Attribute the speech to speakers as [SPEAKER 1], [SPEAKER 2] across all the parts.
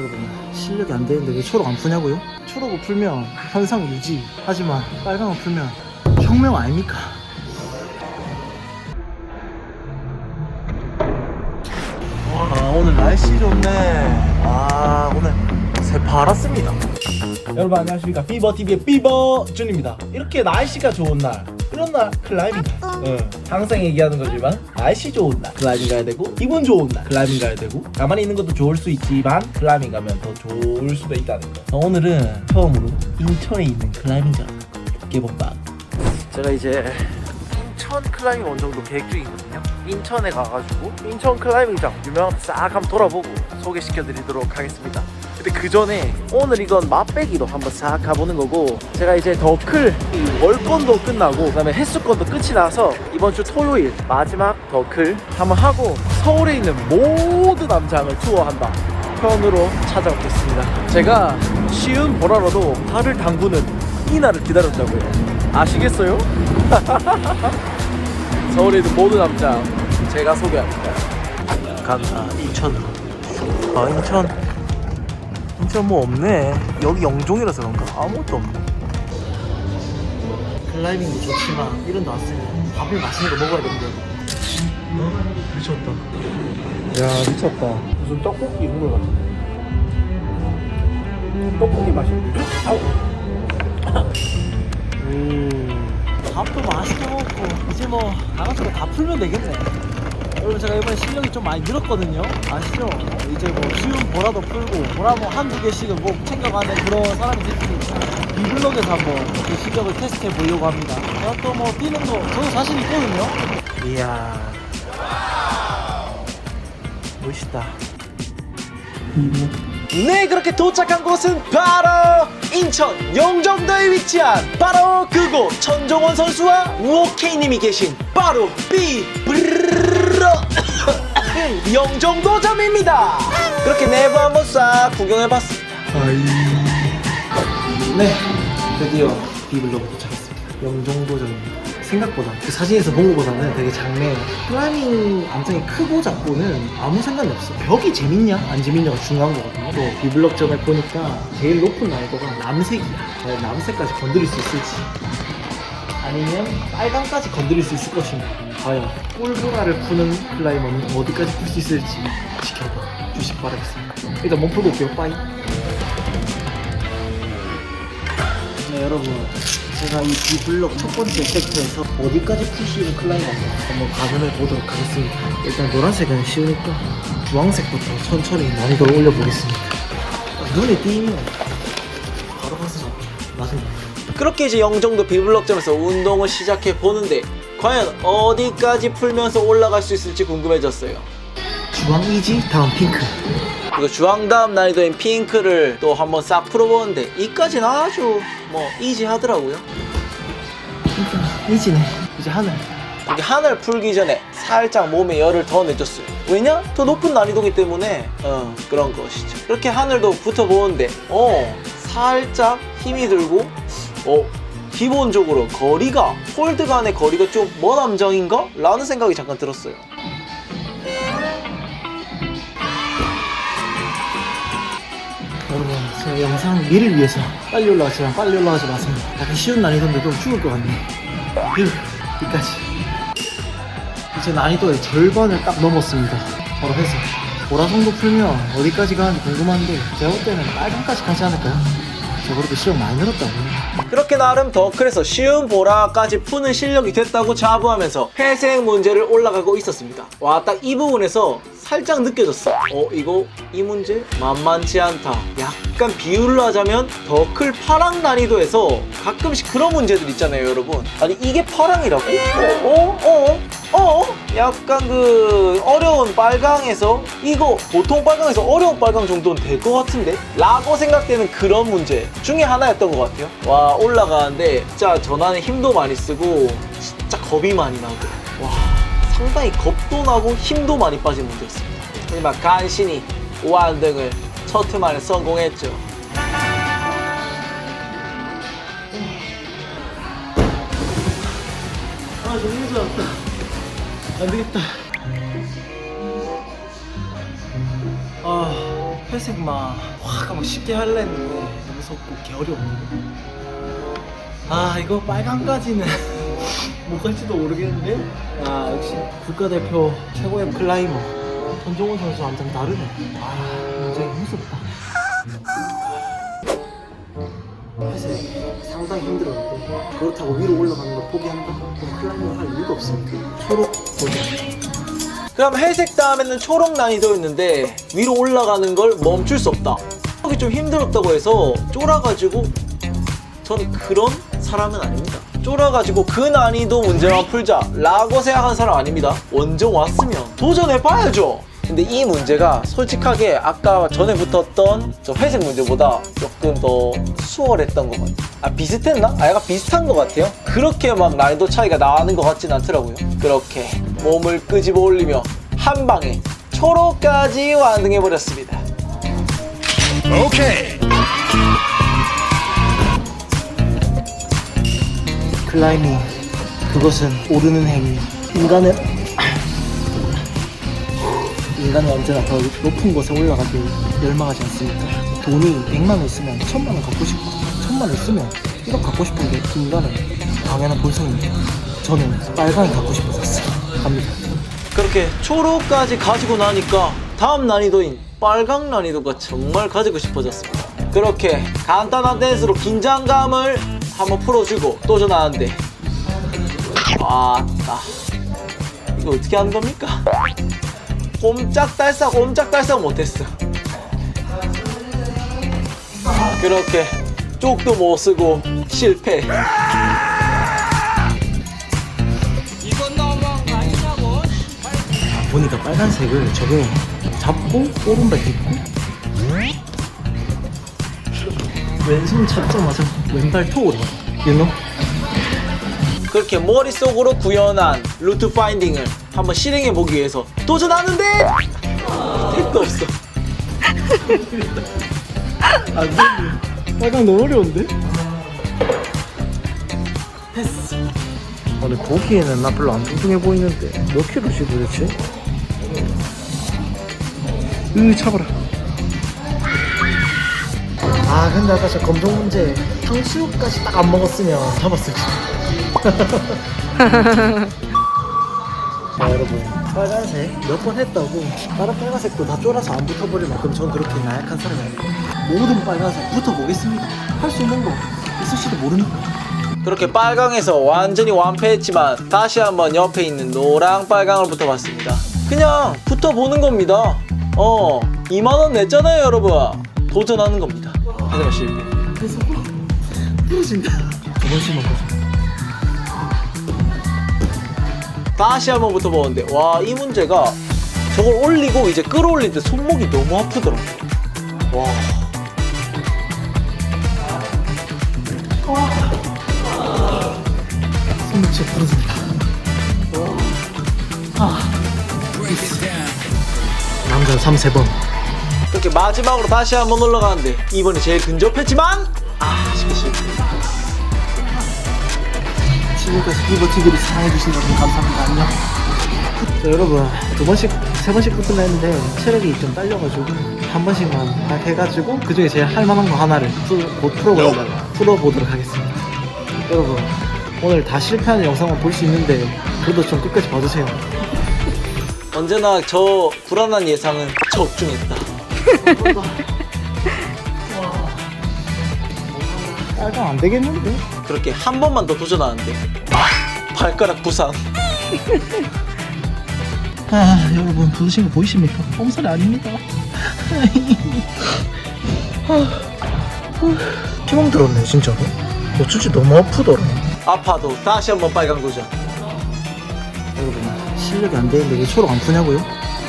[SPEAKER 1] 여러분 실력이 안 되는데 왜 초록 안 푸냐고요? 초록을 풀면 현상 유지. 하지만 빨강을 풀면 혁명 아닙니까? 와 오늘 날씨 좋네. 아 오늘 새파랗습니다. 여러분 안녕하십니까? 비버TV의 비버 준입니다. 이렇게 날씨가 좋은 날 그런 날 클라이밍 가야지 응. 항상 얘기하는 거지만 날씨 좋은 날 클라이밍 가야 되고 기분 좋은 날 클라이밍 가야 되고 가만히 있는 것도 좋을 수 있지만 클라이밍 가면 더 좋을 수도 있다는 거 오늘은 처음으로 인천에 있는 클라이밍장을 개봉방 제가 이제 인천 클라이밍 원정도 계획 중이거든요. 인천에 가가지고 인천 클라이밍장 유명한 데싹 한번 돌아보고 소개시켜드리도록 하겠습니다. 근데 그 전에 오늘 이건 맛배기로 한번 싹 가보는 거고 제가 이제 더클 월권도 끝나고 그다음에 횟수권도 끝이 나서 이번 주 토요일 마지막 더클 한번 하고 서울에 있는 모든 남장을 투어한다 편으로 찾아오겠습니다. 제가 쉬운 보라로도 발을 담그는 이 날을 기다렸다고요. 아시겠어요? 서울에 있는 모든 남자 제가 소개합니다. 간다 인천으로. 아 인천 인천 뭐 없네. 여기 영종이라서 그런가 아무것도 없네. 클라이밍도 좋지만 이런 데 왔으면 밥을 맛있는 거 먹어야 되는데. 어? 미쳤다. 야 미쳤다. 무슨 떡볶이 이런 거 같은데. 떡볶이 맛있는데. 음. 밥도 맛있게 먹고 이제 뭐 나가서 다 풀면 되겠네. 여러분 제가 이번에 실력이 좀 많이 늘었거든요. 아시죠? 이제 뭐 쉬운 보라도 풀고 보라 뭐 한두 개씩은 뭐 챙겨가는 그런 사람이 됐으니까 비블럭에서 한번 그 실력을 테스트해 보려고 합니다. 제가 또 뭐 뛰는 거 저도 자신 있거든요. 이야 멋있다. 네 그렇게 도착한 곳은 바로 인천 영종도에 위치한 바로 그곳 천종원 선수와 우오케이님이 계신 바로 비 영종 도점입니다. 그렇게 내부 한번 싹 구경해봤습니다. 네 드디어 비블로 도착했습니다. 영종도점입니다 생각보다. 그 사진에서 본 것보다는 되게 작네요. 클라이밍 암장이 크고 작고는 아무 상관이 없어. 벽이 재밌냐? 안 재밌냐가 중요한 거거든요. 또 비블럭 점에 보니까 제일 높은 난이도가 남색이야. 과연 남색까지 건드릴 수 있을지 아니면 빨강까지 건드릴 수 있을 것인가? 과연 꿀보라를 푸는 클라이머는 어디까지 풀 수 있을지 지켜봐 주식 바라겠습니다. 일단 몸 풀고 올게요. 빠이. 네 여러분 제가 이 비블럭 첫 번째 섹터에서 어디까지 풀 수 있는 클라이머인가 한번 가늠해 보도록 하겠습니다. 일단 노란색은 쉬우니까 주황색부터 천천히 난이도를 올려보겠습니다. 눈에 띄면 바로 가서 잡죠. 맞습니다 그렇게 이제 영종도 비블럭점에서 운동을 시작해 보는데 과연 어디까지 풀면서 올라갈 수 있을지 궁금해졌어요. 주황 이지? 다음 핑크. 그리고 주황 다음 난이도인 핑크를 또 한번 싹 풀어보는데 이까지는 아주 뭐 이지 하더라고요. 이지네. 이제 하늘. 이게 하늘 풀기 전에 살짝 몸에 열을 더 내줬어요. 왜냐? 더 높은 난이도기 때문에 어 그런 것이죠. 이렇게 하늘도 붙어보는데 어 살짝 힘이 들고 어 기본적으로 거리가 홀드 간의 거리가 좀 먼 함정인가? 라는 생각이 잠깐 들었어요. 여러분 제가 영상 미를 위해서 빨리 올라가지만 빨리 올라가지 마세요. 약간 쉬운 난이도인데 좀 죽을 것 같네 휴 여기까지. 이제 난이도의 절반을 딱 넘었습니다. 바로 해서 보라성도 풀면 어디까지 가는지 궁금한데 제가 볼 때는 빨강까지 가지 않을까요? 저 그래도 시험 많이 늘었다고. 그렇게 나름 더클에서 쉬운 보라까지 푸는 실력이 됐다고 자부하면서 회색 문제를 올라가고 있었습니다. 와 딱 이 부분에서 살짝 느껴졌어 어 이거 이 문제 만만치 않다 약간 비유를 하자면 더 클 파랑 난이도에서 가끔씩 그런 문제들 있잖아요 여러분 아니 이게 파랑이라고? 어? 어? 어? 어? 약간 그 어려운 빨강에서 이거 보통 빨강에서 어려운 빨강 정도는 될 것 같은데? 라고 생각되는 그런 문제 중에 하나였던 것 같아요 와 올라가는데 진짜 전환에 힘도 많이 쓰고 진짜 겁이 많이 나고 와 상당히 겁도 나고 힘도 많이 빠진 문제였습니다. 하지만 간신히 우한등을 첫 트만에 성공했죠. 아 너무 힘들었다 안 되겠다. 아 회색 막 확 막 쉽게 할라 했는데 너무 무섭고 개 어려운데 아 이거 빨간까지는 못 갈지도 모르겠는데 아 역시 국가대표 최고의 클라이머. 전종훈 선수 완전 다르네. 아 굉장히 무섭다. 회색 상당히 힘들었는데 그렇다고 위로 올라가는 걸 포기한다? 그럼 클라이머 할 이유가 없습니다 초록 보자. 그럼 회색 다음에는 초록 난이도였는데 위로 올라가는 걸 멈출 수 없다. 이게 좀 힘들었다고 해서 쫄아가지고 전 그런 사람은 아닙니다. 쫄아가지고 그 난이도 문제만 풀자 라고 생각한 사람 아닙니다. 원정 왔으면 도전해봐야죠. 근데 이 문제가 솔직하게 아까 전에 붙었던 저 회색 문제보다 조금 더 수월했던 것 같아요. 아 비슷했나? 아 약간 비슷한 것 같아요. 그렇게 막 난이도 차이가 나는 것 같진 않더라고요. 그렇게 몸을 끄집어 올리며 한 방에 초록까지 완등해버렸습니다. 클라이밍 그것은 오르는 행위. 인간은 인간은 언제나 더 높은 곳에 올라가길 열망하지 않습니까? 돈이 100만 원 있으면 1000만 원 갖고 싶고 1000만 원 있으면 1억 갖고 싶은데 인간은 당연한 본성입니다. 저는 빨강을 갖고 싶어졌어요. 갑니다. 그렇게 초록까지 가지고 나니까 다음 난이도인 빨강 난이도가 정말 가지고 싶어졌습니다. 그렇게 간단한 댄스로 긴장감을 한번 풀어주고 도전하는데. 아따. 이거 어떻게 하는 겁니까? 꼼짝달싹 꼼짝달싹 못했어. 그렇게 쪽도 못 쓰고 실패. 보니까 빨간색을 저게 잡고 오른발 딛고 왼손 잡자마자 왼발 톡으로 you know? 그렇게 머릿속으로 구현한 루트 파인딩을 한번 실행해 보기 위해서 도전하는데 택도 없어 안 돼. 빨강 너무 어려운데? 패스 아니 보기에는 나 별로 안 뚱뚱해 보이는데 몇 킬로지 도대체? 으 잡아라 아 근데 아까 저 검정 문제 탕수육까지 딱 안 먹었으면 잡았을 텐데 자 여러분. 빨간색 몇 번 했다고 다른 빨간색도 다 쫄아서 안 붙어버릴 만큼 저는 그렇게 나약한 사람이 아니에요. 모든 빨간색 붙어보겠습니다. 할 수 있는 거 있을지도 모르니까. 그렇게 빨강에서 완전히 완패했지만 다시 한번 옆에 있는 노랑 빨강을 붙어봤습니다. 그냥 붙어보는 겁니다. 어 2만원 냈잖아요 여러분. 도전하는 겁니다 하지만 실패 그래서 부러진다. 두 번씩만 보자. 다시 한번 붙어보는데 와 이 문제가 저걸 올리고 이제 끌어올릴 때 손목이 너무 아프더라고 와. 손목 진짜 부러진다. 아. 남자 3, 3번 이렇게 마지막으로 다시 한번 올라가는데 이번에 제일 근접했지만 아 쉽게 실패 지금까지 비버 TV를 사랑해주신 여러분 감사합니다. 안녕. 자, 여러분 두 번씩 세 번씩 붙으려 했는데 체력이 좀 딸려가지고 한 번씩만 딱 해가지고 그 중에 제일 할 만한 거 하나를 풀, 곧 풀어보도록, 풀어보도록 하겠습니다. 여러분 오늘 다 실패하는 영상만 볼 수 있는데 그래도 좀 끝까지 봐주세요. 언제나 저 불안한 예상은 적중했다. 빨강 안 되겠는데? 그렇게 한 번만 더 도전하는데 아, 발가락 부상. 아 여러분 부으신 거 보이십니까? 홈살이 아닙니다. 피멍 들었네 진짜로. 어쩐지 너무 아프더라. 아파도 다시 한번 빨강 도전. 여러분 실력이 안 되는데 왜 초록 안 푸냐고요?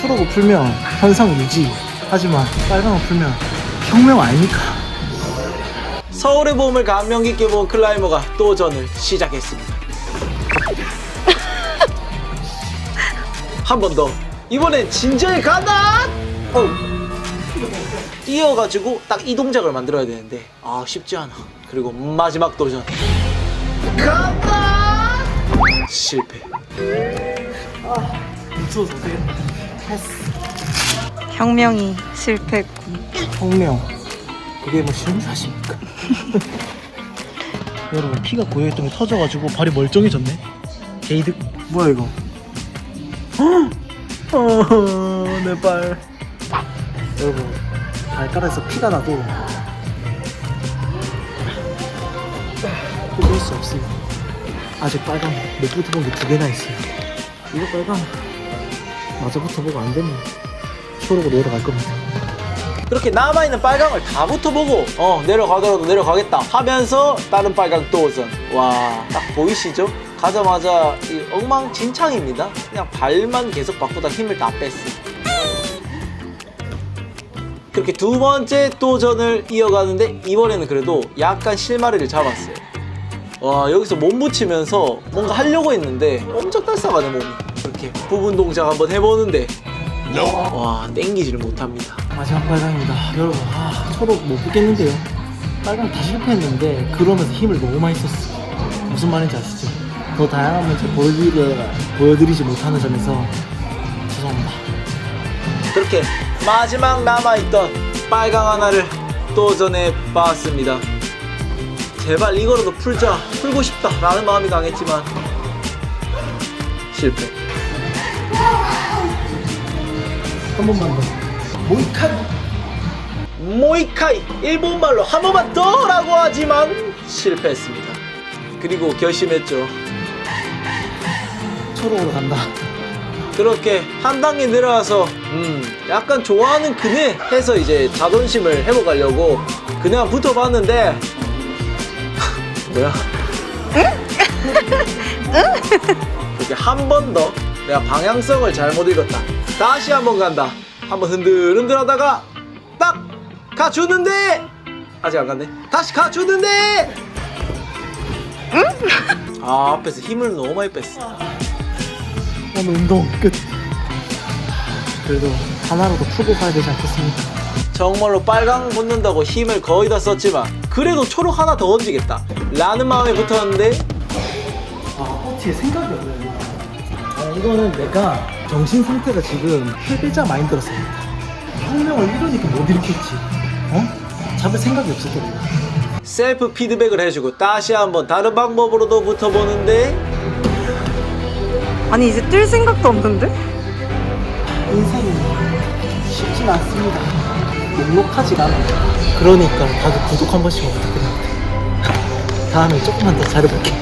[SPEAKER 1] 초록을 풀면 현상 유지. 하지만 빨강을 풀면 혁명 아닙니까? 서울의 봄을 감명 깊게 본 클라이머가 도전을 시작했습니다. 한 번 더. 이번엔 진지하게 간다! 어우. 뛰어가지고 딱 이 동작을 만들어야 되는데 아 쉽지 않아. 그리고 마지막 도전. 간다! 실패. 아 무서워서 어떡해. 패스.
[SPEAKER 2] 혁명이 실패했고
[SPEAKER 1] 혁명. 그게 뭐 쉬운 줄 아십니까? 여러분 피가 고여있던 게 터져가지고 발이 멀쩡해졌네. 게이득. 뭐야 이거? 어 내 발. 여러분 발가락에서 피가 나도 포기할 수 없습니다 아직 빨강 못 붙어본 게 두 개나 있어요. 이거 빨강. 마저 붙어보고 안 되면 초록으로 내려갈 겁니다. 그렇게 남아있는 빨강을 다 붙어보고 어 내려가더라도 내려가겠다 하면서 다른 빨강 또 우선 와딱 보이시죠? 가자마자 이 엉망진창입니다. 그냥 발만 계속 바꾸다 힘을 다 뺐어 그렇게 두 번째 도전을 이어가는데 이번에는 그래도 약간 실마리를 잡았어요. 와 여기서 몸 붙이면서 뭔가 하려고 했는데 엄청 딸싸가네 몸이. 이렇게 부분 동작 한번 해보는데 와 땡기지를 못합니다. 마지막 빨강입니다. 여러분 아 초록 못 붙겠는데요? 빨강 다 실패했는데 그러면서 힘을 너무 많이 썼어 무슨 말인지 아시죠? 더 다양한 문제 보여드리, 보여드리지 못하는 점에서 죄송합니다. 그렇게 마지막 남아있던 빨강 하나를 도전해 봤습니다. 제발 이거라도 풀자 풀고 싶다 라는 마음이 강했지만 실패 한 번만 더. 모이카이. 모이카이. 일본말로 한 번만 더 라고 하지만 실패했습니다. 그리고 결심했죠. 초록으로 간다. 그렇게 한 단계 내려와서 음 약간 좋아하는 그네 해서 이제 자존심을 회복하려고 그네만 붙어봤는데 뭐야? 이렇게 한 번 더 내가 방향성을 잘못 읽었다 다시 한번 간다. 한번 흔들흔들 하다가 딱 가주는데! 아직 안 갔네. 다시 가주는데! 아 앞에서 힘을 너무 많이 뺐어. 오늘 운동 끝. 그래도 하나라도 풀고 가야 되지 않겠습니까? 정말로 빨강 붙는다고 힘을 거의 다 썼지만 그래도 초록 하나 더 얹으겠다. 라는 마음에 붙었는데? 아 어떻게 생각이 없네 아, 이거는 내가 정신 상태가 지금 패배자 마인드였습니다. 혁명을 이러니까 못 일으켰지. 어? 잡을 생각이 없었거든. 셀프 피드백을 해주고 다시 한번 다른 방법으로도 붙어보는데
[SPEAKER 2] 아니 이제 뛸 생각도 없는데?
[SPEAKER 1] 인생이 쉽진 않습니다. 녹록하지가 않아요. 그러니까 다들 구독 한 번씩만 부탁드립니다. 다음에 조금만 더 잘해볼게.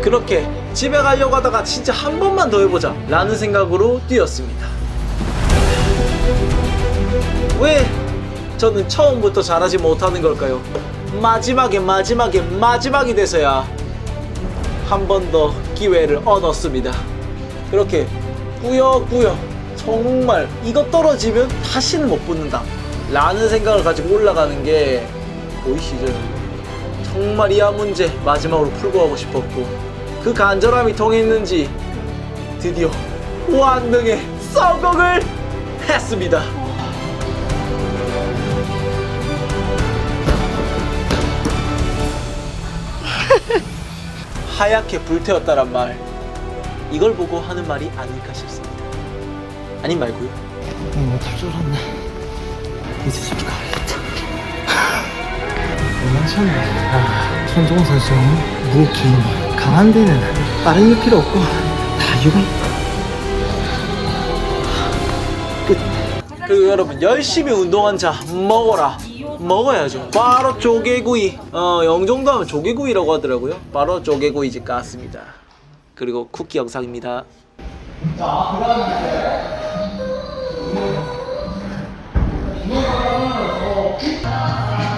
[SPEAKER 1] 그렇게 집에 가려고 하다가 진짜 한 번만 더 해보자 라는 생각으로 뛰었습니다. 왜 저는 처음부터 잘하지 못하는 걸까요? 마지막에 마지막에 마지막이 돼서야 한 번 더 기회를 얻었습니다. 그렇게 꾸역꾸역 정말 이거 떨어지면 다시는 못 붙는다 라는 생각을 가지고 올라가는 게 보이시죠? 정말 이 한 문제 마지막으로 풀고 가고 싶었고 그 간절함이 통했는지 드디어 완등에 성공을 했습니다. 하얗게 불태웠다란 말 이걸 보고 하는 말이 아닐까 싶습니다. 아닌 말고요. 못할 줄 알았네. 이제 가야겠다. 얼마나 아, 손종호 선수는 무기 강한 데는 빠른 일 필요 없고 다 있다. 끝. 그리고 여러분 열심히 운동한 자 먹어라. 먹어야죠. 바로 조개구이. 어 영종도 하면 조개구이라고 하더라고요. 바로 조개구이 집 갔습니다. 그리고 쿠키 영상입니다. 네,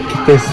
[SPEAKER 1] 됐어.